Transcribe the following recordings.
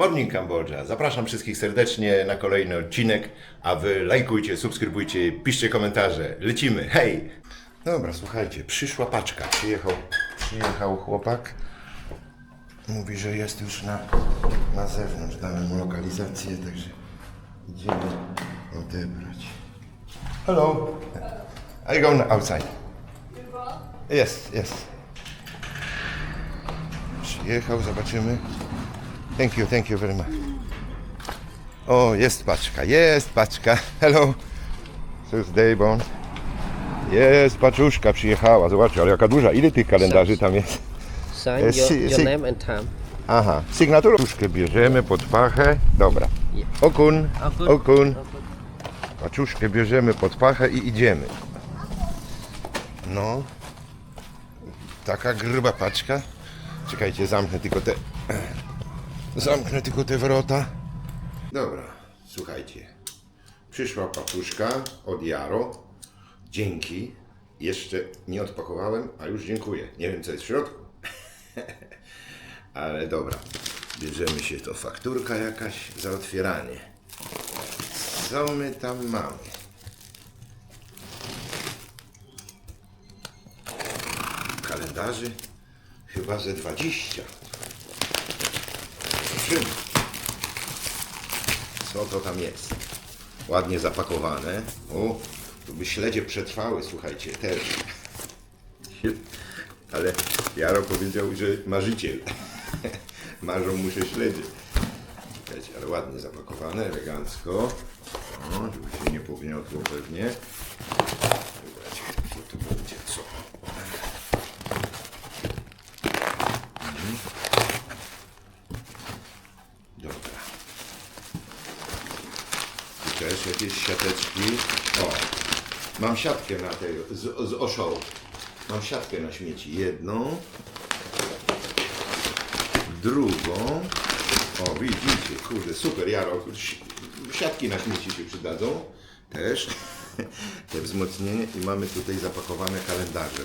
Morning Kambodża. Zapraszam wszystkich serdecznie na kolejny odcinek, a wy lajkujcie, subskrybujcie, piszcie komentarze. Lecimy, hej! Dobra, słuchajcie, przyszła paczka. Przyjechał, przyjechał chłopak. Mówi, że jest już na, na zewnątrz. Dałem mu lokalizację, także idziemy odebrać. Hello. I go outside. Yes, yes. Przyjechał, zobaczymy. Thank you, thank you very much. O, jest paczka, jest paczka. Hello. Sus Daybon. Jest paczuszka, przyjechała. Zobaczcie, ale jaka duża. Ile tych kalendarzy tam jest? Sign your, your name and time. Aha, sygnaturę. Paczuszkę bierzemy pod pachę. Dobra. Okun. okun. Paczuszkę bierzemy pod pachę i idziemy. No. Taka gruba paczka. Czekajcie, zamknę tylko te... Zamknę tylko te wrota. Dobra, słuchajcie. Przyszła papuszka od Jaro. Dzięki. Jeszcze nie odpakowałem, a już dziękuję. Nie wiem, co jest w środku. Ale dobra. Bierzemy się to fakturka jakaś za otwieranie. Co my tam mamy? Kalendarzy? Chyba ze 20. Zobaczymy. Co to tam jest? Ładnie zapakowane. O, tu by śledzie przetrwały, słuchajcie, też. Ale Jaro powiedział, że marzyciel. Marzą mu się śledzie. Słuchajcie, ale ładnie zapakowane, elegancko. O, żeby się nie pogniotło pewnie. Zobaczcie, co tu będzie, co. Mhm. Dobra. Tu też jakieś siateczki. O, mam siatkę na tej, z, z oszołu. Mam siatkę na śmieci. Jedną. Drugą. O, widzicie, kurde, super, Jaro. si- Siatki na śmieci się przydadzą. Też. Te wzmocnienie i mamy tutaj zapakowane kalendarze.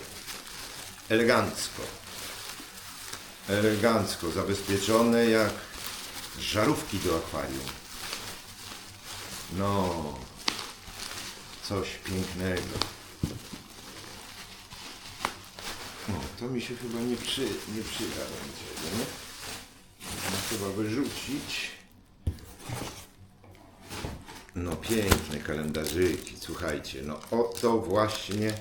Elegancko. Elegancko, zabezpieczone jak żarówki do akwarium. No, coś pięknego. O, to mi się chyba nie, przy, nie przyda niczego, nie? Można chyba wyrzucić. No piękne kalendarzyki, słuchajcie, no o to właśnie,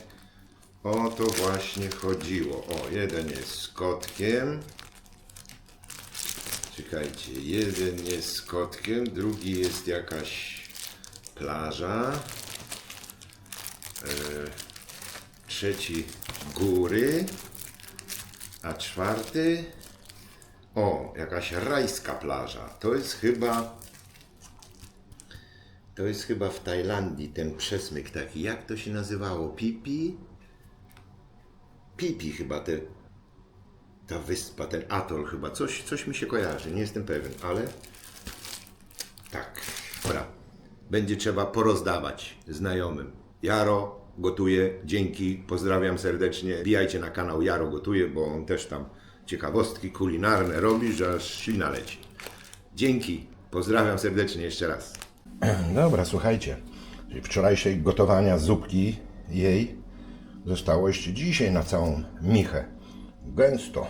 o to właśnie chodziło. O, jeden jest z kotkiem. Czekajcie, jeden jest z kotkiem, drugi jest jakaś plaża. E, trzeci góry, a czwarty o, jakaś rajska plaża. To jest chyba to jest chyba w Tajlandii ten przesmyk taki. Jak to się nazywało? Pipi? Pipi chyba te, ta wyspa, ten atol chyba. Coś, coś mi się kojarzy, nie jestem pewien, ale tak, dobra. Będzie trzeba porozdawać znajomym. Jaro gotuje, dzięki, pozdrawiam serdecznie. Wbijajcie na kanał Jaro gotuje, bo on też tam ciekawostki kulinarne robi, że aż ślina leci. Dzięki, pozdrawiam serdecznie jeszcze raz. Dobra, słuchajcie. Wczorajszej gotowania zupki jej zostało jeszcze dzisiaj na całą michę. Gęsto.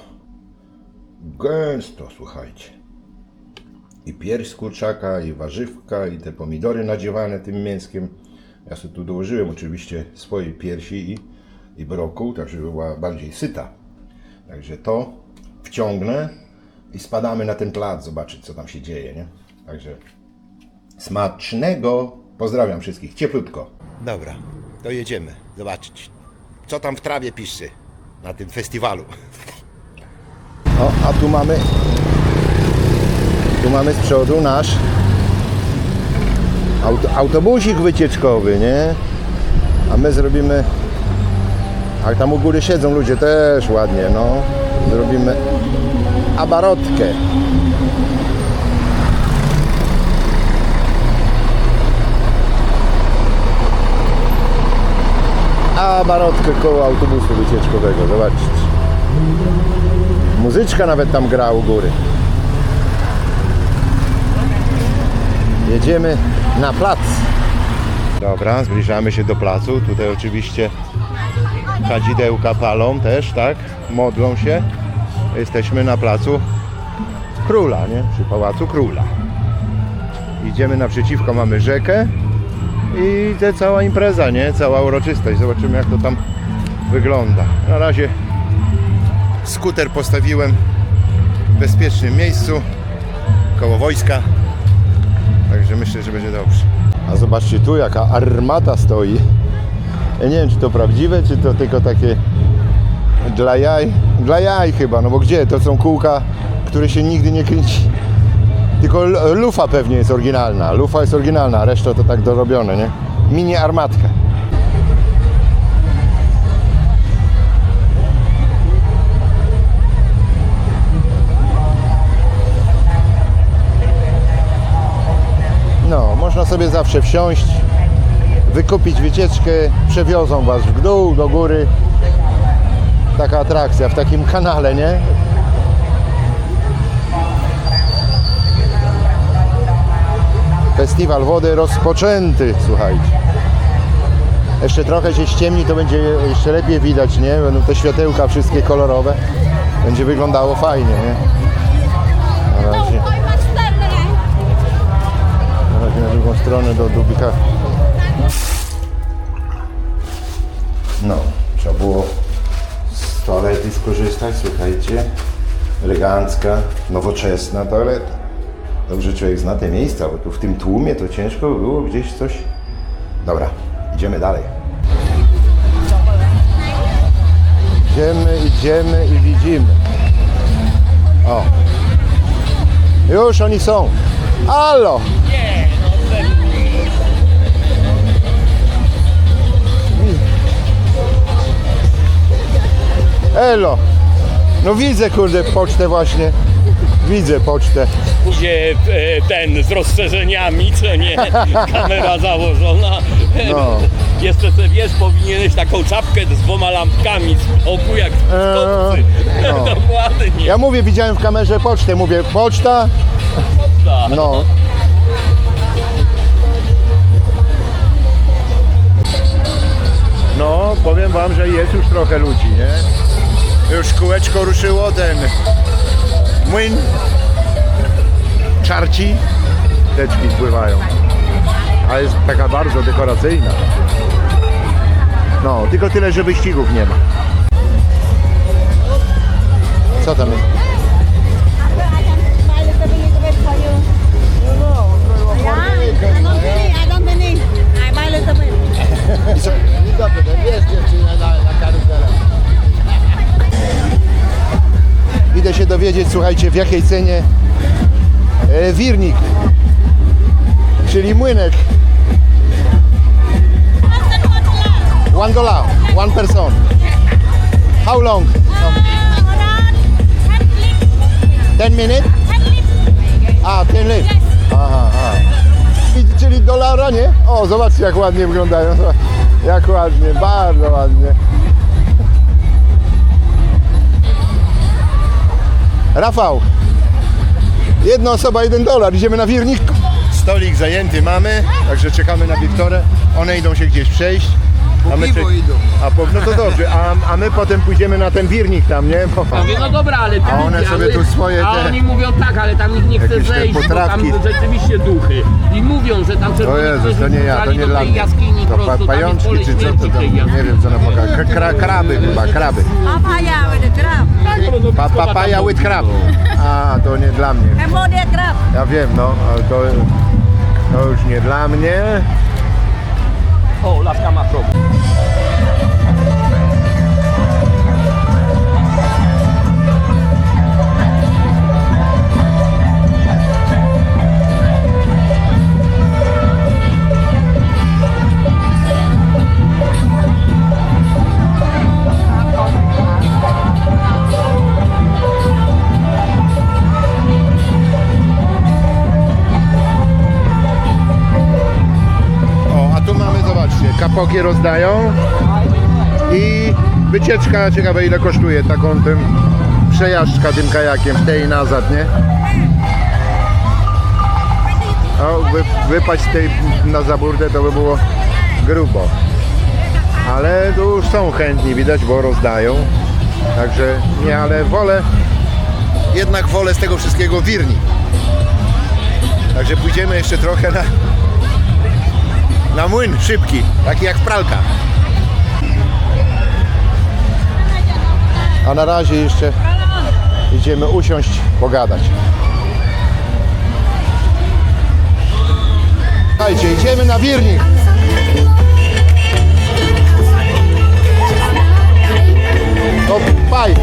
Gęsto, słuchajcie. I pierś kurczaka, i warzywka, i te pomidory nadziewane tym mięskiem. Ja sobie tu dołożyłem oczywiście swojej piersi i, i brokuł, tak żeby była bardziej syta. Także to wciągnę i spadamy na ten plac, zobaczyć co tam się dzieje, nie? Także smacznego. Pozdrawiam wszystkich, cieplutko. Dobra, to jedziemy zobaczyć, co tam w trawie pisze na tym festiwalu. O, a tu mamy tu mamy z przodu nasz autobusik wycieczkowy, nie? A my zrobimy ale tam u góry siedzą ludzie też ładnie, no. Zrobimy abarotkę. Abarotkę koło autobusu wycieczkowego, zobaczcie. Muzyczka nawet tam gra u góry. jedziemy na plac. Dobra, zbliżamy się do placu. Tutaj oczywiście kadzidełka palą też, tak? Modlą się. Jesteśmy na placu Króla, nie? Przy Pałacu Króla. Idziemy naprzeciwko, mamy rzekę i te cała impreza, nie? Cała uroczystość. Zobaczymy jak to tam wygląda. Na razie skuter postawiłem w bezpiecznym miejscu koło wojska. Także myślę, że będzie dobrze. A zobaczcie tu jaka armata stoi. Ja nie wiem czy to prawdziwe, czy to tylko takie dla jaj. Dla jaj chyba, no bo gdzie? To są kółka, które się nigdy nie kręci. Tylko lufa pewnie jest oryginalna. Lufa jest oryginalna, reszta to tak dorobione, nie? Mini armatka. No, można sobie zawsze wsiąść, wykupić wycieczkę, przewiozą Was w dół, do góry. Taka atrakcja w takim kanale, nie? Festiwal wody rozpoczęty, słuchajcie. Jeszcze trochę się ściemni, to będzie jeszcze lepiej widać, nie? Będą te światełka wszystkie kolorowe. Będzie wyglądało fajnie, nie? Na razie. Na drugą stronę do Dubika. No, trzeba było z toalety skorzystać, słuchajcie. Elegancka, nowoczesna toaleta. Dobrze człowiek zna te miejsca, bo tu w tym tłumie to ciężko by było gdzieś coś. Dobra, idziemy dalej. Idziemy, idziemy i widzimy. O. Już oni są. Halo! Elo! No widzę kurde pocztę właśnie. Widzę pocztę. Gdzie e, ten z rozszerzeniami, co nie, kamera założona. No. Jeszcze sobie wiesz, powinieneś taką czapkę z dwoma lampkami z boku jak w Eee, no. Dokładnie. Ja mówię, widziałem w kamerze pocztę. Mówię, poczta? Tak. No. No, powiem wam, że jest już trochę ludzi, nie? Już kółeczko ruszyło, ten młyn czarci, teczki pływają. A jest taka bardzo dekoracyjna. No, tylko tyle, że wyścigów nie ma. Co tam jest? I bit. Dobrze, to wiesz dziewczyna na, na karuzelę. Idę się dowiedzieć, słuchajcie, w jakiej cenie e, wirnik, czyli młynek. One dollar, one person. How long? Ten minute? A, ten lit. Aha, aha. Czyli dolara, nie? O, zobaczcie jak ładnie wyglądają. Jak ładnie, bardzo ładnie. Rafał, jedna osoba, jeden dolar. Idziemy na wirnik. Stolik zajęty mamy, także czekamy na Wiktorę. One idą się gdzieś przejść. A my, piwo idą. a, po, no to dobrze, a, a my potem pójdziemy na ten wirnik tam, nie? Bo, Ja Mówię, no dobra, ale ty A one sobie ale- tu swoje A te- oni mówią tak, ale tam nikt nie chce Jakieś te zejść, bo tam potrawki. rzeczywiście duchy. I mówią, że tam o Jezus, to nie ja, to nie do dla tej mnie. jaskini To prosto, tam jest pajączki pole czy co to tam, tej nie jaskini. wiem co na pokaże. Kra, kraby chyba, kraby. Pa, papaja with crab. A, to nie dla mnie. Cambodia crab. Ja wiem, no, ale to, to już nie dla mnie. O, laska ma problem. Zobaczcie, kapoki rozdają i wycieczka, ciekawe ile kosztuje taką tym przejażdżka tym kajakiem w tej i nazad, nie? No, wy, wypaść tej na zaburdę to by było grubo. Ale tu już są chętni, widać, bo rozdają. Także nie, ale wolę, jednak wolę z tego wszystkiego wirni. Także pójdziemy jeszcze trochę na, na młyn szybki, taki jak w pralkach. A na razie jeszcze idziemy usiąść, pogadać. Słuchajcie, idziemy na wirnik. To paj.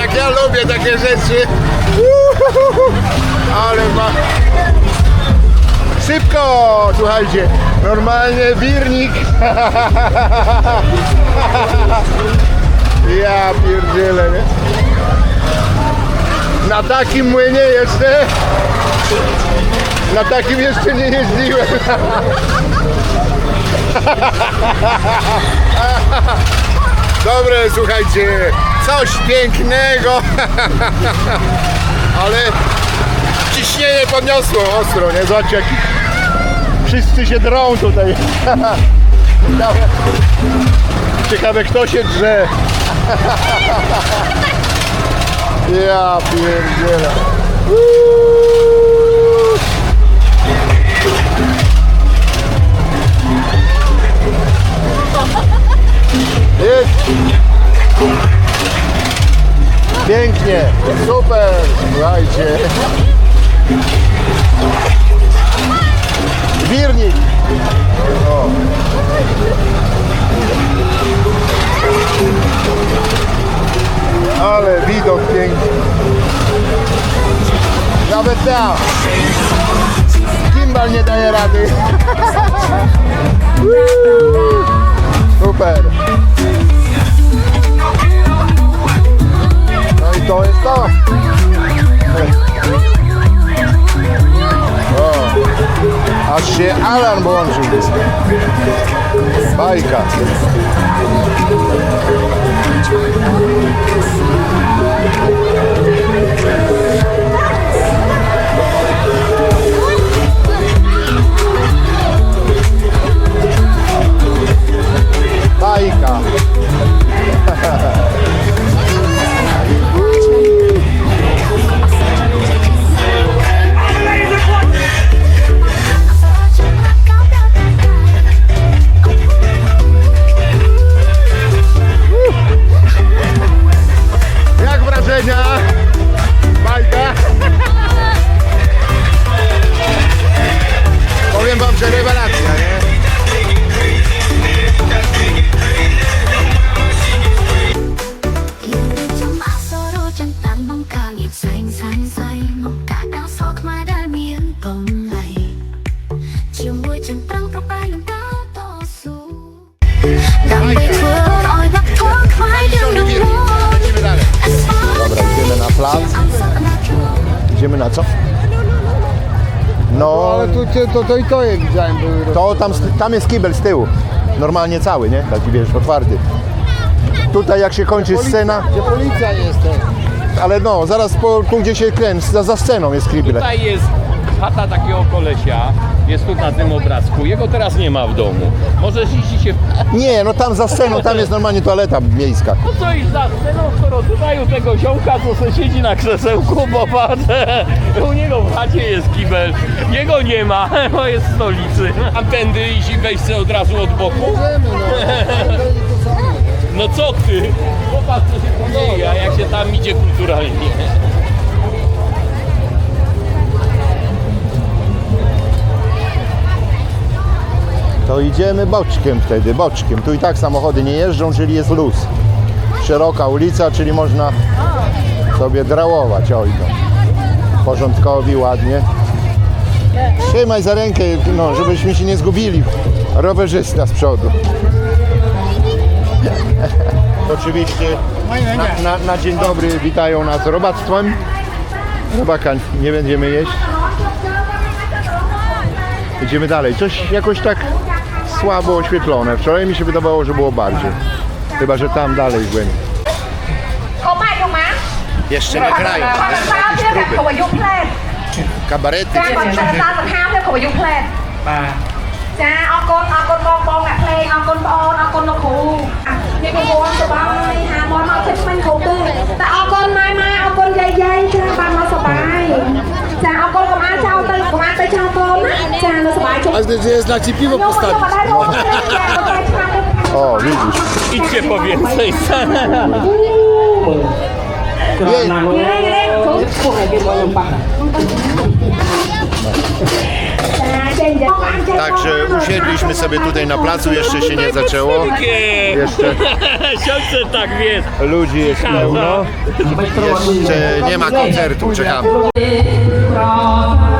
Jak ja lubię takie rzeczy. Ale ma... Szybko, słuchajcie, normalnie wirnik. Ja pierdzielę, nie? Na takim młynie jeszcze, na takim jeszcze nie jeździłem. Dobre, słuchajcie, coś pięknego, ale ciśnienie podniosło ostro, nie? Zobaczcie, jak wszyscy się drą tutaj. Ciekawe, kto się drze. Ja pierdzielę. Pięknie, super, słuchajcie. Wirnik. O. Ale widok piękny. Nawet ja. Kimbal nie daje rady. Super. No i to jest to. O. Aż się alarm włączył. Bajka. Bajka. Idziemy na co? No, Ale tu to, to, to i to je widziałem były roz- to tam, tam jest kibel z tyłu. Normalnie cały, nie? Taki wiesz, otwarty. Tutaj jak się kończy scena, Gdzie policja jest też. ale no, zaraz po, tu gdzie się kręci, za, za sceną jest kibel. Tutaj jest chata takiego kolesia, jest tu na tym obrazku. Jego teraz nie ma w domu. Możesz iść i się... Nie, no tam za sceną, tam jest normalnie toaleta miejska. No co iść za sceną, skoro tutaj u tego ziomka, co se siedzi na krzesełku, bo patrz, u niego w chacie jest kibel, jego nie ma, bo jest w stolicy. A tędy iść i wejść sobie od razu od boku? No. No co ty? Popatrz co się tu dzieje, a jak się tam idzie kulturalnie. To idziemy boczkiem wtedy, boczkiem. Tu i tak samochody nie jeżdżą, czyli jest luz. Szeroka ulica, czyli można sobie drałować. Oj, no. Porządkowi, ładnie. Trzymaj za rękę, no, żebyśmy się nie zgubili. Rowerzysta z przodu. Oczywiście na, na, na dzień dobry witają nas robactwem. Robaka nie będziemy jeść. Idziemy dalej. Coś jakoś tak słabo oświetlone. Wczoraj mi się wydawało, że było bardziej. Chyba, że tam dalej głębiej. កុំអាចយកមក Jeszcze nie grają. គាត់ Jeszcze ស្ដាប់ jakieś ទៀត próby. គ្រប់អាយុផ្លែត Kabarety. ចាគាត់ coś ស្ដាប់ takiego. សង្ហាទៀតគ្រប់អាយុផ្លែតចាអរគុណអរគុណបងបងអ្នកភ្លេងអរគុណបងអូនអរគុណលោកគ្រូនេះបងបងសប្បាយហាមកមកចិត្តមិនគ្រប់ទេតែអរគុណម៉ែម៉ែអរគុណយាយយាយចាបានមកសប្បាយចាអរគុណ កុំអាចចោលទៅកុំអាចទៅចោលកូនណាចានៅសប្បាយជុំ Każdy gdzie jest dla ci piwo ខ្ញុំខ្ញុំ postawić. អត់ដែររកភ្លេងចាគាត់តែឆ្នាំទៅ O, widzisz. Idźcie po więcej. Jej. យេយេគ្រូពួកឯងគេមកខ្ញុំបាក់ចាចេញចាបានចេញ Także usiedliśmy sobie tutaj na placu, jeszcze się nie zaczęło. Jeszcze Siądźcie tak, wiesz. ludzi jest pełno. Jeszcze nie ma koncertu, czekamy. Widzicie,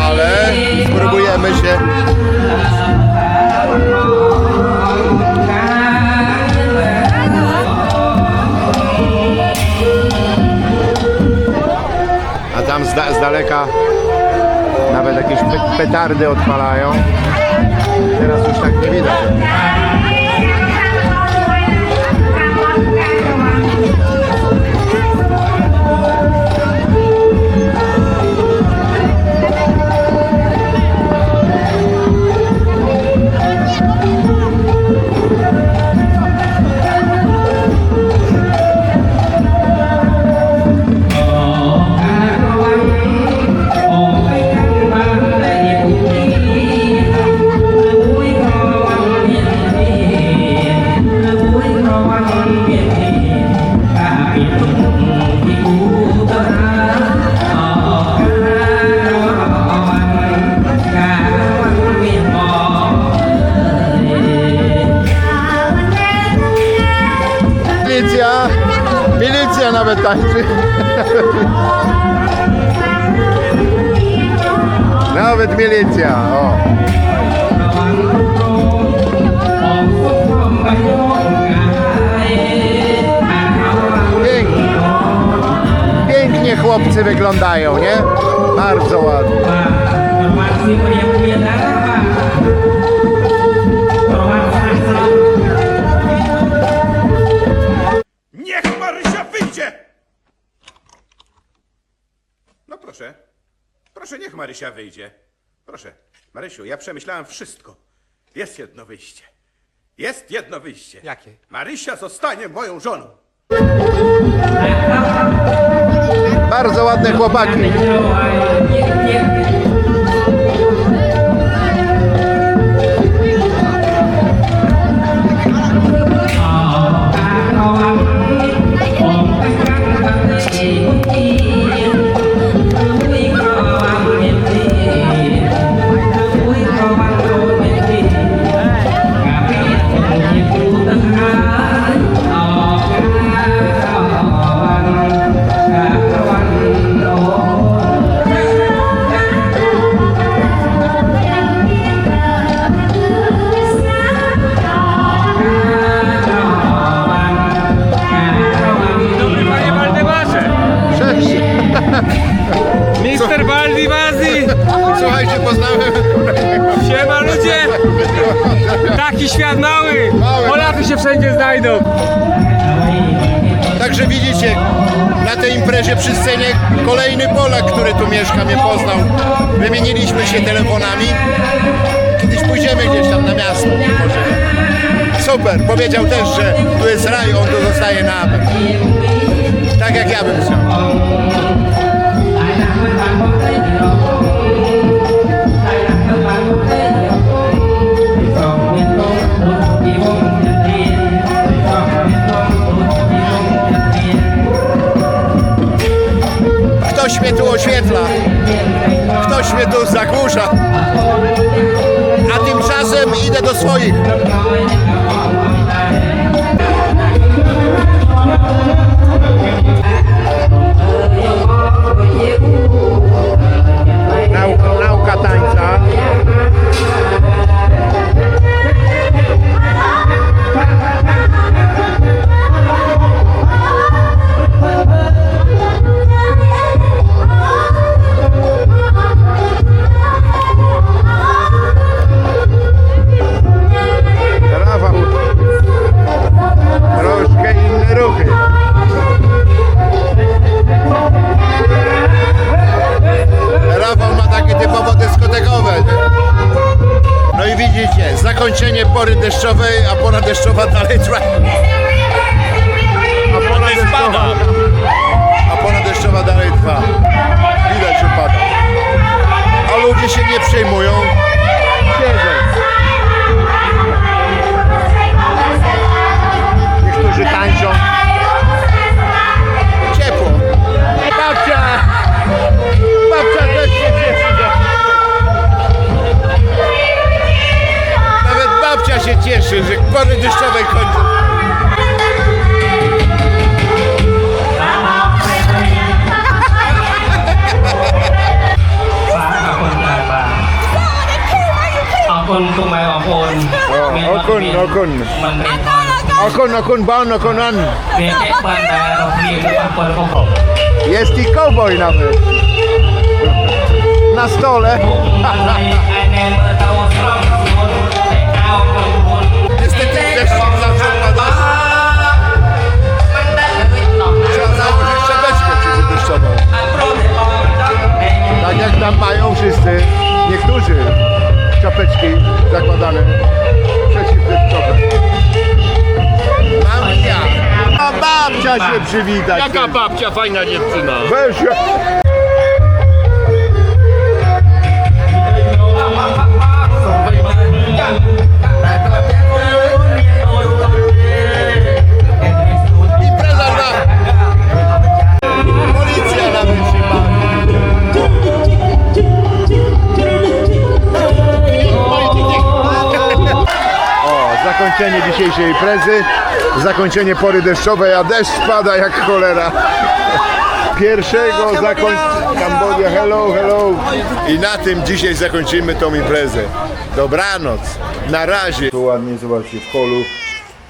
ale spróbujemy się. A tam z, da, z daleka nawet jakieś pe- petardy odpalają. Teraz już tak nie widać. Proszę. Proszę, niech Marysia wyjdzie. Proszę. Marysiu, ja przemyślałem wszystko. Jest jedno wyjście. Jest jedno wyjście. Jakie? Marysia zostanie moją żoną. Bardzo ładne chłopaki. Pory deszczowej, a pora deszczowa cieszy, że pory deszczowej kończą. O, okun, okun. มันเป็น Okun, okun, ban, okunan. เรียนแค่ปันแต่เราเรียนปันปันของผม Jest i cowboy nawet. Na stole. Tak jak tam mają wszyscy, niektórzy czapeczki zakładane przeciwdeszczowe. Ja. A babcia się przywitać. Jaka babcia, fajna dziewczyna. Weź się. Zakończenie dzisiejszej imprezy, zakończenie pory deszczowej, a deszcz pada jak cholera. Pierwszego zakończenia Kambodia, hello, hello. I na tym dzisiaj zakończymy tą imprezę. Dobranoc, na razie. Tu ładnie zobaczcie w holu.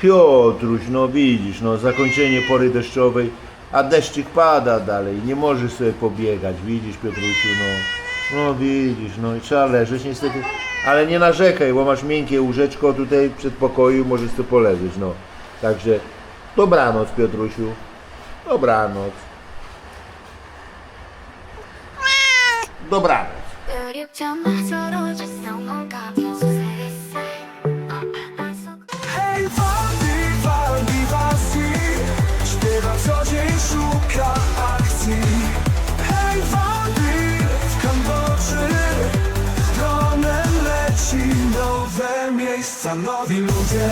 Piotruś, no widzisz, no zakończenie pory deszczowej, a deszczyk pada dalej, nie możesz sobie pobiegać, widzisz Piotrusiu, no. No widzisz, no i trzeba leżeć niestety, ale nie narzekaj, bo masz miękkie łóżeczko tutaj przed pokoju, możesz tu poleżeć, no. Także dobranoc Piotrusiu, dobranoc. Dobranoc. Nowi ludzie